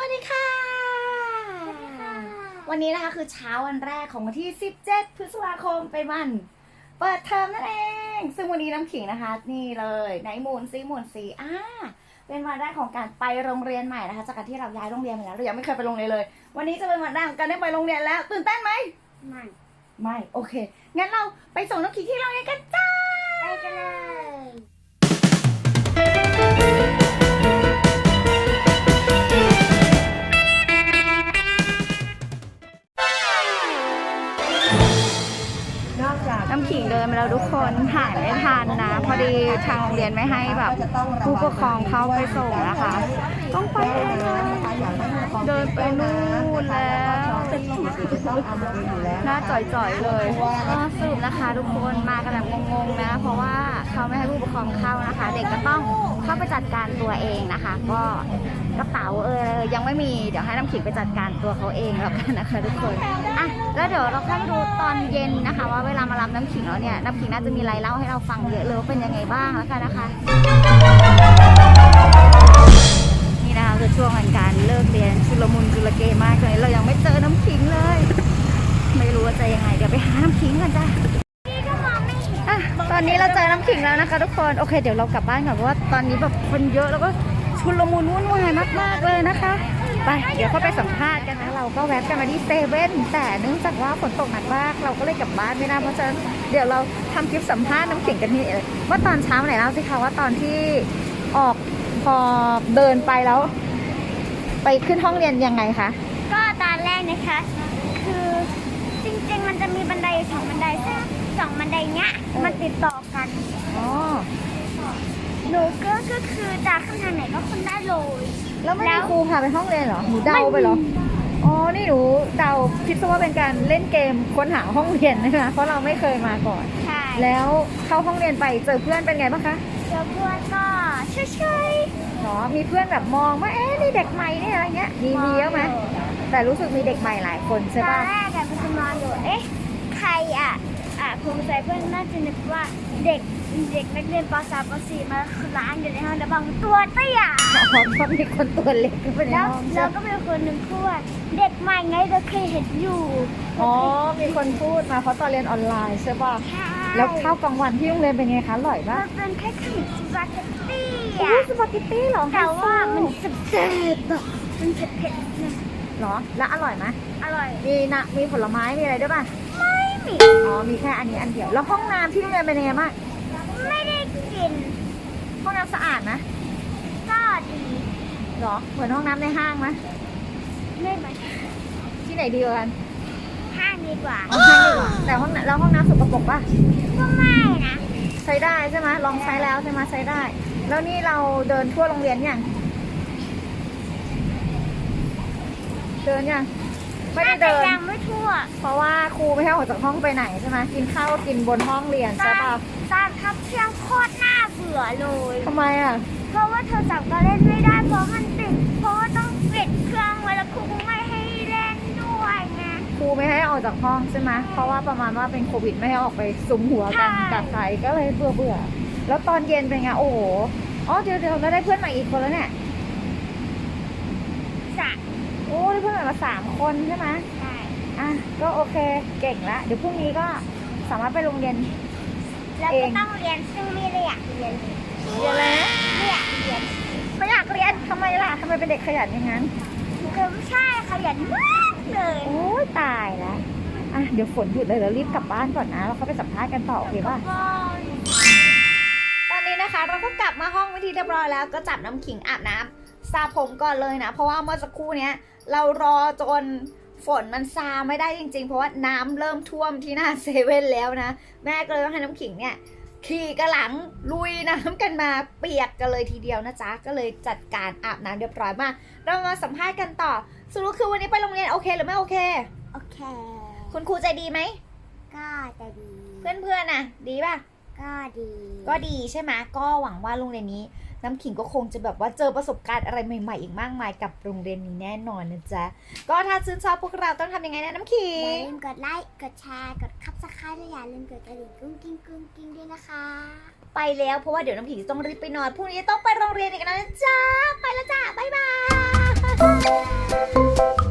วัสดีค่ะ วันนี้นะคะคือเช้าวันแรกของวันที่ 17 พฤษภาคมเป็นวัน เปิดเทอมนั่นเอง ซึ่งวันนี้น้ำขิงนะคะ นี่เลยไหนหมูนซีหมูนซีอ่าเป็นวันแรกของการไปโรงเรียนใหม่นะคะ จากการที่เราย้ายโรงเรียนมาแล้วเรายังไม่เคยไปโรงเรียนเลย วันนี้จะเป็นวันแรกของการได้ไปโรงเรียนแล้ว ตื่นเต้นไหมมันไม่โอเคงั้นเราไปส่งน้ำขิงที่โรงเรียนกันจ้าไปกันเลย แล้วทุกคนถ่ายไม่ทันนะ พอดีทางโรงเรียนไม่ให้แบบ ผู้ปกครองเข้าไปส่งนะคะ ต้องไปเดินไปนู่นแล้ว หน้าจ่อยๆเลยก็สรุปนะคะทุกคนมากันแบบงงๆนะ เพราะว่าเขาไม่ให้ผู้ปกครองเข้านะคะ เด็กก็ต้องเข้าไปจัดการตัวเองนะคะ ก็กระเป๋าเออยังไม่มีเดี๋ยวให้น้ำขิงไปจัดการตัวเขาเองแล้วกันนะคะ ทุกคนอะแล้วเดี๋ยวเราค่อยมาดูตอนเย็นนะคะ ว่าเวลามารับน้ำขิงแล้วเนี่ยน้ำขิงน่าจะมีอะไรเล่าให้เราฟังเยอะเลยว่าเป็นยังไงบ้างแล้วกันนะคะนี่นะคะคือช่วงวันการเลิกเรียนชุลมุนชุลเกมากตอนนี้เรายังไม่เจอาน้ำขิงกันจ้ะนี่ก็มองไม่เห็นอะตอนนี้เราเจอน้ำขิงแล้วนะคะทุกคน โอเค เดี๋ยวเรากลับบ้านก่อนเพราะว่าตอนนี้แบบคนเยอะแล้วก็ชุลมุนวุ่นวายมากๆเลยนะคะ ไป เดี๋ยวเข้าไปสัมภาษณ์กันนะ เราก็แวะกันมาที่เซเว่นแต่เนื่องจากว่าฝนตกหนักมาก เราก็เลยกลับบ้านไม่ได้เพราะฉะนั้นเดี๋ยวเราทำคลิปสัมภาษณ์น้ำขิงกันที่เว่าตอนเช้าไหนเล่าสิคะว่าตอนที่ออกพอเดินไปแล้ว ไปขึ้นห้องเรียนยังไงคะ ก็ตอนแรกนะคะ จริงๆ มันจะมีบันไดสองบันไดซึ่งสองบันไดเนี้ยมันติดต่อกัน อ๋อ หนูก็ก็คือจะขึ้นทางไหนก็ขึ้นได้เลย แล้วไม่แล้มีว ครูพาไปห้องเรียนเหรอ หนูเดาไปเหรอ อ๋อ นี่หนูเดาคิดซะว่าเป็นการเล่นเกมค้นหาห้องเรียนนะคะ เพราะเราไม่เคยมาก่อน ใช่แล้วเข้าห้องเรียนไปเจอเพื่อนเป็นไงบ้างคะเจอเพื่อนก็เฉยหรอ มีเพื่อนแบบมองว่า เอ๊ะ นี่เด็กใหม่นี่อะไรเงี้ยมีๆมีเยอะไหม แต่รู้สึกมีเด็กใหม่หลายคนตใช่อนป่ะแรก อะมันจะนอนอยู่เอ๊ะใครอะอะครูใจเพื่อนน่าจะนึกว่าเด็กเด็กนักเรียนป .3 ป .4 มาล้างอยู่ในห้องแล้วบางตัวเตี้ยอ๋อเพราะมีคนตัวเล็กขึ้นไปในแล้วห้องแล้ใช่วไหมก็มีคนหนึ่งพูดว่าเด็กใหม่ไงเราเคยเห็นอยู่อ๋อ มีคนพูดมาเพราะตอนเรียนออนไลน์ใช่ป่ะ ใช่แล้วข้าวกลางวันที่โรงเรียนเป็นไงคะอร่อยมัป่ะนเป็นแค่ขนมสปาเกตตี้โอ้อะยสปาเกตตี้เหรอแต่ว่ามันไฮโซเจ็บๆอะมันเผ็ดๆนะเหรอ แล้วอร่อยไหมอร่อย มีนะมีผลไม้มีอะไรด้วยป่ะ ไม่มี อ๋อ มีแค่อันนี้อันเดียว แล้วห้องน้ำที่โรงเรียนเป็นยังไงบ้าง ไม่ได้กินห้องน้ำสะอาดนะก็ดีเหรอ เหมือนห้องน้ำในห้างไหมไม่เหมือนที่ไหนดีกว่ากันห้างดีกว่าห้างดีกว่า แต่ห้องน้ำแล้วห้องน้ำสกปรกป่ะ ก็ไม่นะ ใช้ได้ใช่ไหมลองใช้แล้วใช่ไหมใช้ได้ แล้วนี่เราเดินทั่วโรงเรียนยัง เดินยังไม่ได้เดินแต่ยังไม่ทั่วเพราะว่าครูไม่ให้ออกจากห้องไปไหนใช่ไหมกินข้าวก็กินบนห้องเรียนตใช่อนป่ะตอนทับเที่ยงโคตรน่าเบื่อเลย ทำไมอะ เพราะว่าโทรศัพท์ก็เล่นไม่ได้เพราะมันติด เพราะว่าต้องปิดเครื่องไว้แล้วครูก็ไม่ให้เล่นด้วยไง ครูไม่ให้ออกจากห้องใช่ไหมเพราะว่าประมาณว่าเป็นโควิดไม่ให้ออกไปสุมหัวกันใช่ กับใครก็เลยเบื่อเบื่อๆแล้วตอนเย็นเป็นไงโอ้โห อ๋อเดี๋ยวเดี๋ยวเราได้เพื่อนใหม่อีกคนแล้วเนี่ยสะโอ้ได้เพื่อนใหม่มาสามคนใช่ไหมใช่อะก็โอเคเก่งละเดี๋ยวพรุ่งนี้ก็สามารถไปโรงเรียน แล้วเอก็งต้องเรียนซึ่งไม่ได้อยากเรียนเรียนอะไรนะไม่อยากเรียนไม่อยากเรียนทำไมล่ะทำไมเป็นเด็กขยันอย่างนั้น คือไม่ใช่ขยันมากเลยโอ้ยตายละอะเดี๋ยวฝนหยุดเลยเดี๋ยวรีบกลับบ้านก่อนนะแล้วเขาไปสัมภาษณ์กันต่อโอเคป่ะ ก็ตอนนี้นะคะเราก็กลับมาห้องวิธีเรียบร้อยแล้วก็จับน้ำขิงอาบน้ำสระผมก่อนเลยนะ เพราะว่าเมื่อสักครู่เนี้ย เรารอจนฝนมันซาไม่ได้จริง ๆ เพราะว่าน้ำเริ่มท่วมที่หน้าเซเว่นแล้วนะ แม่ก็เลยต้องให้น้ำขิงเนี่ยขี่กระหลังลุยน้ำกันมาเปียกกันเลยทีเดียวนะจ๊ะ ก็เลยจัดการอาบน้ำเรียบร้อยมาก เรามาสัมภาษณ์กันต่อ สรุปคือวันนี้ไปโรงเรียนโอเคหรือไม่โอเค โอเค คุณครูใจดีไหม ก็จะดี เพื่อนๆน่ะ ดีป่ะ ก็ดี ก็ดีใช่ไหมก็หวังว่าโรงเรียนนี้ น้ำขิงก็คงจะแบบว่าเจอประสบการณ์อะไรใหม่ๆอีกมากมายกับโรงเรียนนี้แน่นอนนะจ๊ะ ก็ถ้าชื่นชอบพวกเราต้องทำยังไงนะน้ำขิอย่าง ลืมกดไลค์ กดแชร์ กดคับสไครต์และอย่าลืมกดกระดิ่งกุ้งกิ้งกุ้งกิ้งด้วยนะคะ ไปแล้วเพราะว่าเดี๋ยวน้ำขิงจะต้องรีบไปนอนพรุ่งนี้จะต้องไปโรงเรียนอีกแล้วนะจ๊ะ ไปแล้วจ้าบ๊ายบาย